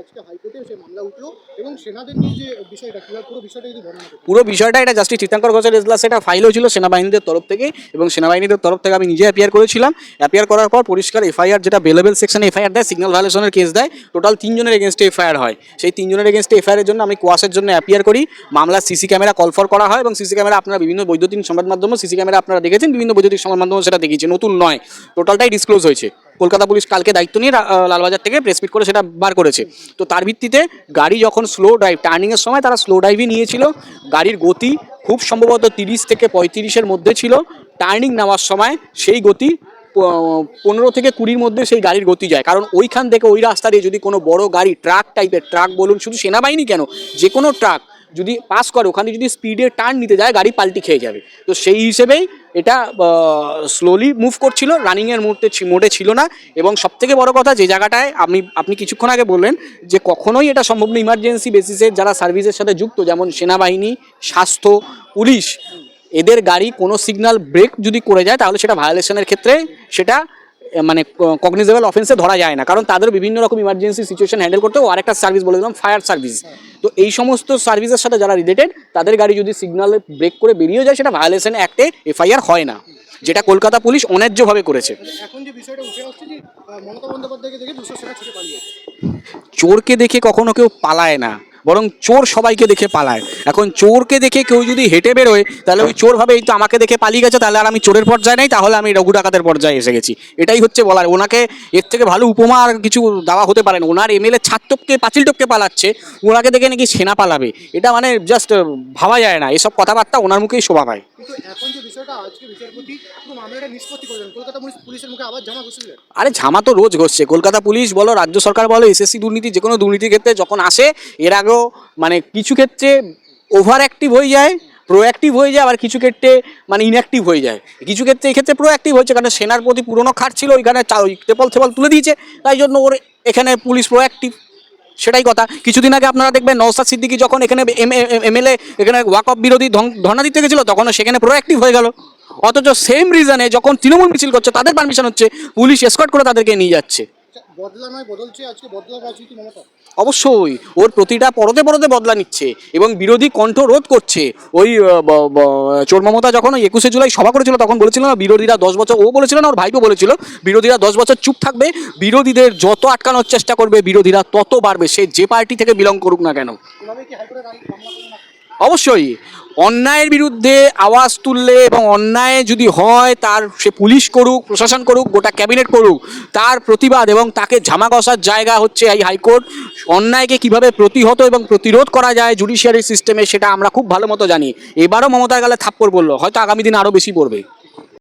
আজকে হাইকোর্টে সে মামলা উঠল এবং সেনাদের নিয়ে যে বিষয়টা, কীভাবে পুরো বিষয়টা যদি বর্ণনা পুরো বিষয়টা এটা জাস্টিস তীর্থঙ্কর ঘোষের এজলাসে এটা ফাইল হয়েছিল সেনাবাহিনীদের তরফ থেকে এবং সেনাবাহিনীদের তরফ থেকে আমি নিজে অ্যাপিয়ার করেছিলাম। অ্যাপিয়ার করার পর পরিষ্কার এফআইআর যেটা বেলেবেল সেকশনে এফআইআর দেয় সিগন্যাল ভায়োলেশনের কেস দেয় টোটাল তিনজনের এগেনস্টে এফআইআর হয়। সেই তিনজনের এগেনস্টে এফআইআর জন্য আমি কোয়াসের জন্য অ্যাপিয়ার করি। মামলা সিসি ক্যামেরা কলফর করা হয় এবং সিসি ক্যামেরা আপনারা বিভিন্ন বৈদ্যুতিক সংবাদ মাধ্যমে সিসি ক্যামেরা আপনারা দেখেছেন, বিভিন্ন বৈদ্যুতিক সংবাদ মাধ্যমে সেটা দেখিয়েছে, নতুন নয়। টোটালটাই ডিসক্লোজ হয়েছে। কলকাতা পুলিশ কালকে দায়িত্ব নিয়ে লালবাজার থেকে প্রেসমিট করে সেটা বার করেছে। তো তার ভিত্তিতে গাড়ি যখন স্লো ড্রাইভ টার্নিংয়ের সময় তারা স্লো ড্রাইভই নিয়েছিল। গাড়ির গতি খুব সম্ভবত তিরিশ থেকে পঁয়ত্রিশের মধ্যে ছিল। টার্নিং নেওয়ার সময় সেই গতি পনেরো থেকে কুড়ির মধ্যে সেই গাড়ির গতি যায়। কারণ ওইখান থেকে ওই রাস্তা দিয়ে যদি কোনো বড় গাড়ি ট্রাক টাইপের ট্রাক বলুন, শুধু সেনাবাহিনী কেন যে কোনো ট্রাক যদি পাস করে, ওখানে যদি স্পিডে টার্ন নিতে যায়, গাড়ি পাল্টি খেয়ে যাবে। তো সেই হিসেবেই এটা স্লোলি মুভ করছিল রানিংয়ের মুহূর্তে মোডে ছিল না। এবং সবথেকে বড় কথা, যে জায়গাটায় আপনি আপনি কিছুক্ষণ আগে বললেন যে কখনোই এটা সম্ভব না ইমার্জেন্সি বেসিসে যারা সার্ভিসের সাথে যুক্ত, যেমন সেনাবাহিনী, স্বাস্থ্য, পুলিশ, এদের গাড়ি কোনো সিগনাল ব্রেক যদি করে যায়, তাহলে সেটা ভায়োলেশনের ক্ষেত্রে সেটা মানে কগনিজেবল অফেন্সে ধরা যায় না। কারণ তাদের বিভিন্ন রকম ইমার্জেন্সি সিচুয়েশন হ্যান্ডেল করতে আরেকটা সার্ভিস বলে দিলাম ফায়ার সার্ভিস তো এই সমস্ত সার্ভিসের সাথে যারা রিলেটেড তাদের গাড়ি যদি সিগনালে ব্রেক করে বেরিয়ে যায় সেটা ভায়োলেশন অ্যাক্টে এফআইআর হয় না। যেটা কলকাতা পুলিশ অন্যায্যভাবে করেছে। এখন যে বিষয়টা উঠে আসছে যে মমতা বন্দ্যোপাধ্যায়কে দেখে দুশো সেনা ছুটে পালিয়েছে চোরকে দেখে কখনো কেউ পালায় না। বরং চোর সবাইকে দেখে পালায়। এখন চোরকে দেখে কেউ যদি হেঁটে বেরোয় তাহলে ওই চোর ভাবে এই তো আমাকে দেখে পালিয়ে গেছে তাহলে আর আমি চোরের পর্যায়ে নেই তাহলে আমি রঘু ডাকাতের পর্যায়ে এসে গেছি। এটাই হচ্ছে বলার। ওনাকে এর থেকে ভালো উপমা আর কিছু দেওয়া হতে পারে না। ওনার এমএলএ ছাদ টপকে পাঁচিল টপকে পালাচ্ছে ওনাকে দেখে নাকি সেনা পালাবে। এটা মানে জাস্ট ভাবা যায় না। এসব কথাবার্তা ওনার মুখেই শোভা পায়। আরে ঝামা তো রোজ ঘটছে কলকাতা পুলিশ বলো রাজ্য সরকার বলো এসএসসি দুর্নীতি যে কোনো দুর্নীতির ক্ষেত্রে যখন আসে এর আগেও মানে কিছু ক্ষেত্রে ওভার অ্যাক্টিভ হয়ে যায় প্রোঅ্যাক্টিভ হয়ে যায়, আবার কিছু ক্ষেত্রে মানে ইনঅ্যাক্টিভ হয়ে যায়। কিছু ক্ষেত্রে এই ক্ষেত্রে প্রোঅ্যাক্টিভ হয়েছে, কারণ সেনার প্রতি পুরনো খাট ছিল, ওইখানে টেপল থেপল তুলে দিয়েছে, তাই জন্য ওর এখানে পুলিশ প্রোঅ্যাক্টিভ সেটাই কথা। কিছুদিন আগে আপনারা দেখবেন নওসাদ সিদ্দিকি যখন এখানে এমএলএ এখানে ওয়াক অফ বিরোধী ধর্ণা দিতে গেছিল, তখনও সেখানে প্রোঅ্যাক্টিভ হয়ে গেল। অথচ সেম রিজনে যখন তৃণমূল মিছিল করছে, তাদের পারমিশন হচ্ছে পুলিশ এসকর্ট করে তাদেরকে নিয়ে যাচ্ছে। বদলা নয় বদলছে আজকে বদলা রাজনীতি মমতা। অবশ্যই ওর প্রতিটা পরতে পরতে বদলা নিচ্ছে এবং বিরোধী কণ্ঠ রোধ করছে। ওই চোর মমতা যখন ওই একুশে জুলাই সভা করেছিল তখন বলেছিল না বিরোধীরা দশ বছর ও বলেছিল না ওর ভাইপো বলেছিল বিরোধীরা দশ বছর চুপ থাকবে বিরোধীদের যত আটকানোর চেষ্টা করবে বিরোধীরা তত বাড়বে সে যে পার্টি থেকে বিলং করুক না কেন? অবশ্যই অন্যায়ের বিরুদ্ধে আওয়াজ তুললে এবং অন্যায় যদি হয়, তার সে পুলিশ করুক, প্রশাসন করুক, গোটা ক্যাবিনেট করুক, তার প্রতিবাদ এবং তাকে ঝামা কষার জায়গা হচ্ছে এই হাইকোর্ট। অন্যায়কে কীভাবে প্রতিহত এবং প্রতিরোধ করা যায় জুডিশিয়ারি সিস্টেমে সেটা আমরা খুব ভালো মতো জানি। এবারও মমতার গালে থাপ্পড় পড়ল, হয়তো আগামী দিন আরও বেশি পড়বে।